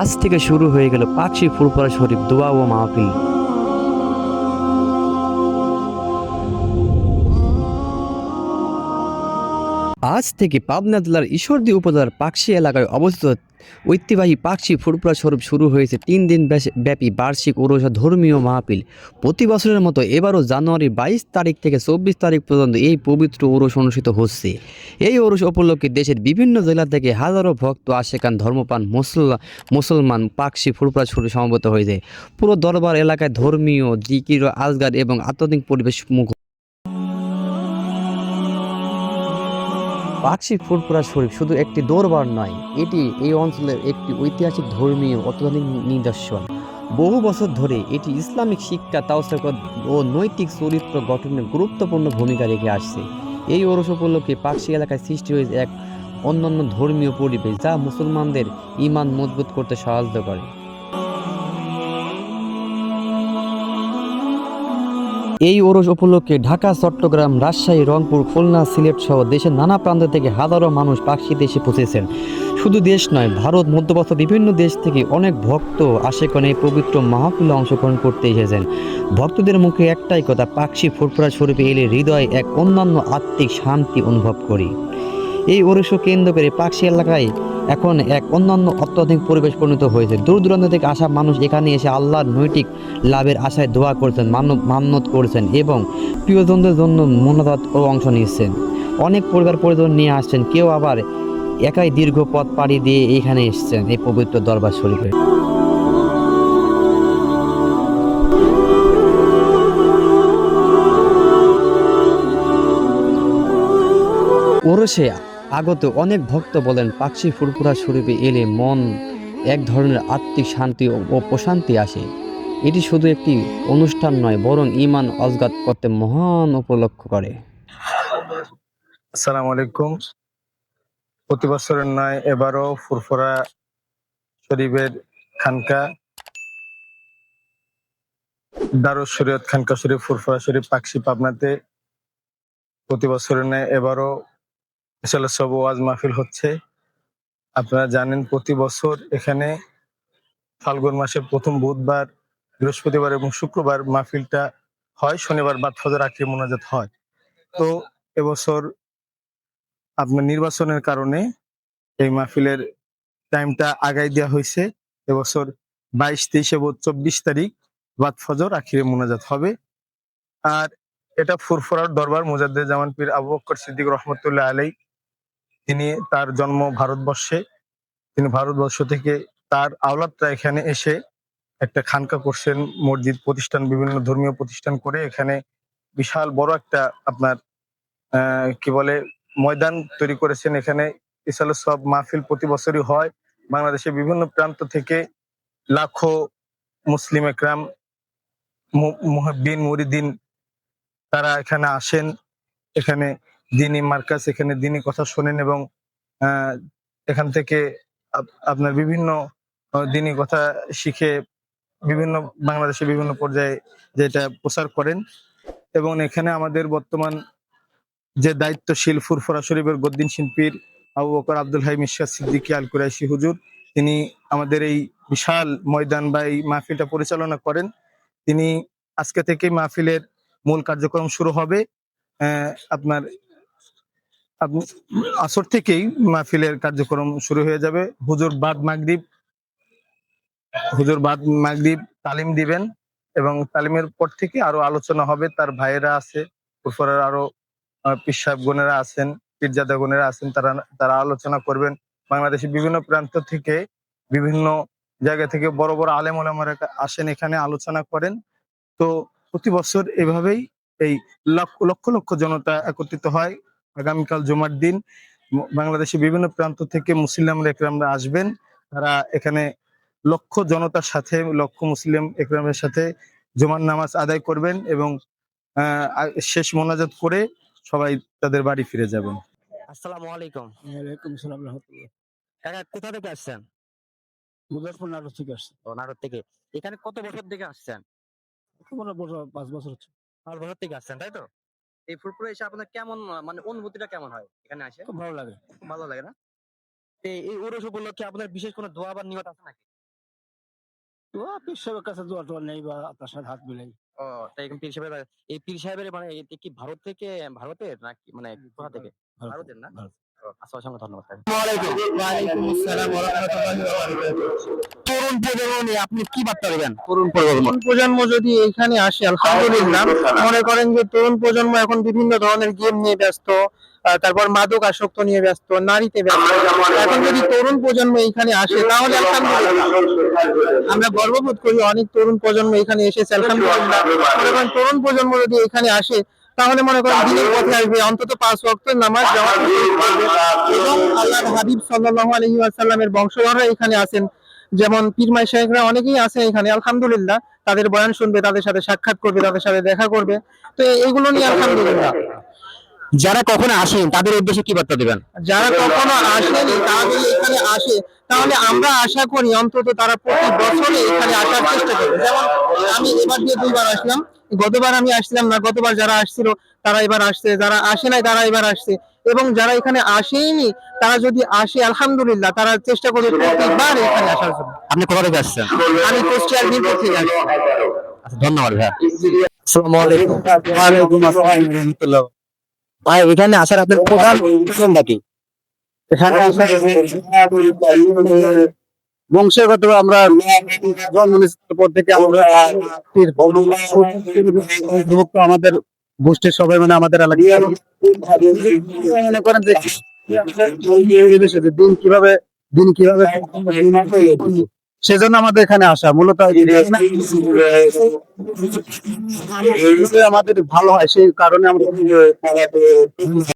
আজ থেকে শুরু হয়ে গেল পাখি ফুরফুরা শরীফ দোয়া ও মাহফিল। আজ থেকে পাবনা জেলার ঈশ্বরদী উপজেলার পাকশি এলাকায় অবস্থিত ঐতিহ্যবাহী পাকশি ফুরফুরা স্বরূপ শুরু হয়েছে তিন দিন ব্যাপী বার্ষিক ওরসা ধর্মীয় মাহফিল। প্রতি বছরের মতো এবারও জানুয়ারি বাইশ তারিখ থেকে চব্বিশ তারিখ পর্যন্ত এই পবিত্র ওরস অনুষ্ঠিত হচ্ছে। এই ওরস উপলক্ষে দেশের বিভিন্ন জেলা থেকে হাজারো ভক্ত আশেকান ধর্মপান মুসলমান পাকশি ফুরফুরা শুরু সমবেত হয়েছে পুরো দরবার এলাকায় ধর্মীয়, জিকির, আজগার এবং আত্মনিক পরিবেশ মুখ পাকশি ফুরফুরা শরীফ শুধু একটি দরবার নয়, এটি এই অঞ্চলের একটি ঐতিহাসিক ধর্মীয় অত্যাধিক নিদর্শন। বহু বছর ধরে এটি ইসলামিক শিক্ষা, তাওসাকত ও নৈতিক চরিত্র গঠনে গুরুত্বপূর্ণ ভূমিকা রেখে আসছে। এই ওরস উপলক্ষে পাকশি এলাকায় সৃষ্টি হয়েছে এক অন্যান্য ধর্মীয় পরিবেশ যা মুসলমানদের ইমান মজবুত করতে সাহায্য করে। এই ওরস উপলক্ষে ঢাকা, চট্টগ্রাম, রাজশাহী, রংপুর, খুলনা, সিলেট সহ দেশের নানা প্রান্ত থেকে হাজারো মানুষ পাকশিতে এসে পৌঁছেছেন। শুধু দেশ নয়, ভারত, মধ্যপ্রাচ্য বিভিন্ন দেশ থেকে অনেক ভক্ত আশেকনে এই পবিত্র মাহফিলে অংশগ্রহণ করতে এসেছেন। ভক্তদের মুখে একটাই কথা পাকশি ফুটফুরা স্বরূপে এলে হৃদয় এক অন্যান্য আত্মিক শান্তি অনুভব করি। এই ওরস কেন্দ্র করে পাখি এলাকায় এখন এক অন্যান্য অত্যাধুনিক পরিবেশ পরিণত হয়েছে। দূর দূরান্ত থেকে আসা মানুষ এখানে এসে আল্লাহর নৈতিক লাভের আশায় দোয়া করছেন মান্য- মান্যত করছেন এবং প্রিয়জনদের জন্য মনোদাত ও অংশ নিচ্ছেন। অনেক পরিবার পরিজন নিয়ে আসছেন, কেউ আবার একাই দীর্ঘ পথ পাড়ি দিয়ে এখানে এসেছেন এই পবিত্র দরবার শরীফে। ওরসে আগত অনেক ভক্ত বলেন পাকশি ফুরফুরা শরীফে এলে মন এক ধরনের আত্মিক শান্তি ও প্রশান্তি আসে। এটি শুধু একটি অনুষ্ঠান নয়, বরং ইমান অজগাত করতে মহান উপলক্ষ করে। আসসালামু আলাইকুম। প্রতি বছরের নয় এবারও ফুরফুরা শরীফের খানকা, দারুস শরীয়ত খানকা শরীফ, ফুরফুরা শরীফ পাকশি পাবনাতে প্রতি বছরের ন্যায় এবারও ইনশাল্লাহ সব ওয়াজ মাহফিল হচ্ছে। আপনারা জানেন প্রতি বছর এখানে ফাল্গুন মাসের প্রথম বুধবার, বৃহস্পতিবার এবং শুক্রবার মাহফিলটা হয়। শনিবার বাদ ফজর আখরি মোনাজাত হয়। তো এবছর আপনার নির্বাচনের কারণে এই মাহফিলের টাইমটা আগাই দেওয়া হয়েছে। এবছর বাইশ, তেইশ এবং চব্বিশ তারিখ বাদ ফজর আখিরে মোনাজাত হবে। আর এটা ফুরফুরার দরবার মুজাদ্দে জামান পীর আবু বক্কর সিদ্দিক রহমতুল্লাহ আলাই তিনি তার জন্ম ভারতবর্ষে, তিনি ভারতবর্ষ থেকে তার আওলাদটা এখানে এসে একটা খানকা করছেন, মসজিদ প্রতিষ্ঠান, বিভিন্ন ধর্মীয় প্রতিষ্ঠান করে এখানে বিশাল বড় একটা আপনার কি বলে, ময়দান তৈরি করেছেন। এখানে ইসাল সব মাহফিল প্রতি বছরই হয়। বাংলাদেশের বিভিন্ন প্রান্ত থেকে লাখো মুসলিম একরাম মুহাব্বিন, মুরিদিন তারা এখানে আসেন। এখানে দিনী মার্কাস, এখানে দিনী কথা শোনেন এবং এখান থেকে আপ- আপনার বিভিন্ন দিনী কথা শিখে বিভিন্ন বাংলাদেশের বিভিন্ন পর্যায়ে যেটা প্রচার করেন এবং এখানে আমাদের বর্তমান যে দায়িত্বশীল ফুরফুরা শরীফের গদ্দিন শিল্পীর আবু বকর আব্দুল হাই মিশা সিদ্দিকী আল কুরাইশি হুজুর, তিনি আমাদের এই বিশাল ময়দান বা এই মাহফিলটা পরিচালনা করেন। তিনি আজকে থেকে মাহফিলের মূল কার্যক্রম শুরু হবে। আপনার আপ- আসর থেকেই মাহফিলের কার্যক্রম শুরু হয়ে যাবে। হুজুর বাদ মাগরিব হুজুর বাদ মাগরিব তালিম দিবেন এবং তালিমের পর থেকে আরও আলোচনা হবে। তার ভাইয়েরা আছে উপরের আরও পিসাব গনেরা আছেন, পীরজাদা গনেরা আছেন, তারা তারা আলোচনা করবেন। বাংলাদেশের বিভিন্ন প্রান্ত থেকে বিভিন্ন জায়গা থেকে বড় বড় আলেম ওলামারা আসেন, এখানে আলোচনা করেন। তো প্রতি বছর এভাবেই এই লক্ষ লক্ষ লক্ষ জনতা একত্রিত হয়। আগামীকাল জুমার দিন বাংলাদেশের বিভিন্ন প্রান্ত থেকে মুসলিম একরামরা আসবেন। তারা এখানে লক্ষ জনতার সাথে লক্ষ মুসলিম একরামের সাথে জুমার নামাজ আদায় করবেন এবং আহ, শেষ মোনাজাত করে সবাই তাদের বাড়ি ফিরে যাবেন। আসসালামু আলাইকুম। ওয়ালাইকুম সালাম রহমতুল্লাহ। কাকা কোথা থেকে আসছেন? মুজাফর নাটক থেকে আসছে। ও থেকে। এখানে কত বছর থেকে আসছেন? বছর পাঁচ বছর হচ্ছে। পাঁচ বছর থেকে আসছেন তাই তো? এই ফুরফুরা এসে আপনার কেমন মানে অনুভূতিটা কেমন হয় এখানে আসে খুব ভালো লাগে। ভালো লাগে না? এই উপলক্ষে আপনার বিশেষ কোনো দোয়া বা নিয়ত আছে নাকি? তো পীর সাহেবের কাছে দোয়া টোয়া নেই বা আপনার সাথে হাত মিলাই। ও তাই পীর সাহেবের এই পীর সাহেবের মানে কি ভারত থেকে ভারতের নাকি? মানে কোথা থেকে? ভারতের না? অসংখ্য ধন্যবাদ তরুণ প্রজন্ম আপনি কি বার্তা দেবেন? তরুণ প্রজন্ম। প্রজন্ম যদি এখানে আসে আলহামদুলিল্লাহ। মনে করেন যে তরুণ প্রজন্ম এখন বিভিন্ন ধরনের গেম নিয়ে ব্যস্ত তারপর মাদক আসক্ত নিয়ে ব্যস্ত নারীতে ব্যস্ত। এখন যদি তরুণ প্রজন্ম এখানে আসে তাহলে আলহামদুলিল্লাহ। আমরা গর্ববোধ করি অনেক তরুণ প্রজন্ম এখানে এসেছে আলহামদুলিল্লাহ। তরুণ প্রজন্ম যদি এখানে আসে তাহলে মনে করেন দিনের পথে আসবে অন্তত পাঁচ ওয়াক্তের নামাজ এবং আল্লাহর হাবিব সাল্লাল্লাহু আলাইহি ওয়াসাল্লামের বংশধররা এখানে আছেন। যেমন পীরমাই শেখরা অনেকেই আছে এখানে আলহামদুলিল্লাহ। তাদের বয়ান শুনবে তাদের সাথে সাক্ষাৎ করবে তাদের সাথে দেখা করবে। তো এইগুলো নিয়ে আলহামদুলিল্লাহ। যারা কখনো আসেন তাদের উদ্দেশ্যে কি বার্তা দেবেন? যারা কখনো আসেনি তারা যদি এখানে আসে তাহলে আমরা আশা করি অন্তত তারা প্রতি বছরে এখানে আসার চেষ্টা করবে। যেমন আমি এবার দিয়ে দুইবার আসলাম গতবার আমি আসছিলাম না গতবার যারা আসছিল তারা এবার আসছে যারা আসে নাই তারা এবার আসছে। এবং যারা এখানে আসেইনি তারা যদি আসে আলহামদুলিল্লাহ তারা চেষ্টা করবে প্রতিবার এখানে আসার জন্য। আপনি কোথা থেকে আসছেন? আমি কুষ্টিয়ার মিরপুর থেকে আসছি। আচ্ছা, ধন্যবাদ ভাই আসসালামু আলাইকুম। আসসালাম। রহমতুল্লাহ ভাই এখানে আসার আপনার প্রধান উদ্দেশ্যটা কি এখানে আসার বংশগত আমরা জন্ম পর থেকে আমরা আমাদের গোষ্ঠীর সবাই মানে আমাদের এলাকায় মনে করেন যে দিন কীভাবে দিন কীভাবে সেজন্য আমাদের এখানে আসা মূলত আমাদের ভালো হয় সেই কারণে আমরা